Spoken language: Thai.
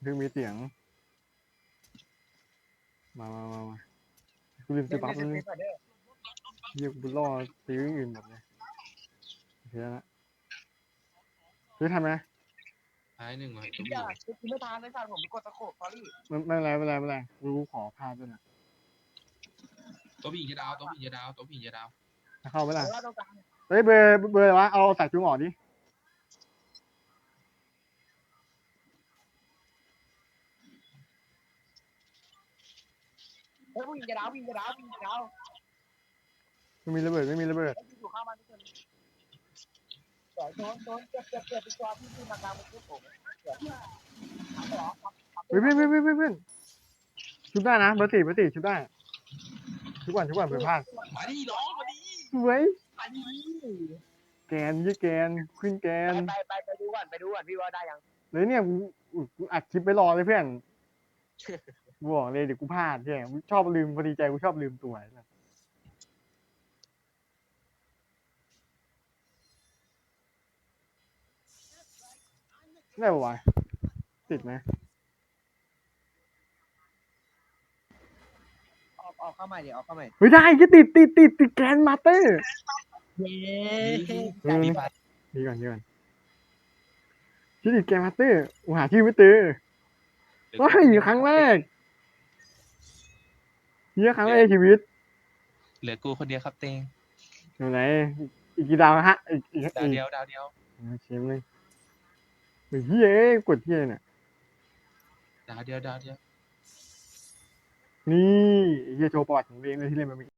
เพิ่งมีเสียง มามามามากูลืมซื้อปั๊บนึงเยี่ยกูรอซื้ออย่างอื่นหมดเลยโอเคแล้วนะซื้อทันไหมท้ายหนึ่งว่ะพี่อะคือไม่ทานเลยค่ะผมไปกดตะโขบสอรี่ไม่ไม่เป็นไรไม่เป็นไรไม่เป็นไรกูขอพลาดด้วยนะตัวผีจะดาวตัวผีจะดาวตัวผีจะดาวจะเข้าไหมล่ะแต่ว่าตรงกลางเฮ้ยเบอร์เบอร์อะไรวะเอาใส่จุงออกดิ ฮ้ยผู้หญิงจะดาวผู้หญิงจะดาวผู้หญิงจะดาวไม่มีระเบิดไม่มีระเบิดเฮ้ยอยู่ข้างมันทุกคนเดี๋ยวโดนโดนเจ็บเจ็บเจ็บไปตัวพี่พี่มากลางมันทุบผมเดี๋ยวเหรอเฮ้ยเพื่อนเพื่อนเพื่อนเพื่อนเพื่อนชุบได้นะเบอร์สี่เบอร์สี่ชุบได้ชุบก่อนชุบก่อนเผื่อพลาดมาดิร้องมาดิสวยอันนี้แกนยี่แกนขึ้นแกนไปไปไปดูก่อนไปดูก่อนพี่ว่าได้ยังเลยเนี่ยกูอุ๊ยกูอัดคลิปไปรอเลยเพื่อน กูบอกเลยเดี๋ยวกูพลาดเนี่ยกูชอบลืมพอดีใจกูชอบลืมตัวนะได้ปะวะติดไหมออกออกเข้าใหม่ดิออกเข้าใหม่เฮ้ยได้ก็ติดติดติดติดแกนมาสเตอร์เย้เออมีไฟนี่ก่อนนี่ก่อนชื่อติดแกนมาสเตอร์กูหาชื่อไม่เจอเฮ้ยครั้งแรก เฮียครั้งแรกในชีวิต เหลือกูคนเดียวครับเตงอยู่ไหน อีกกี่ดาวฮะ อีกอีกดาวอีกเดียวดาวเดียวเชมเลยเฮ้ยเฮ้ยเอ้ยกดเฮียเนี่ยดาวเดียวดาวเดียวนี่เฮียโชว์ประวัติของตัวเองเลยที่เล่นมาเมื่อกี้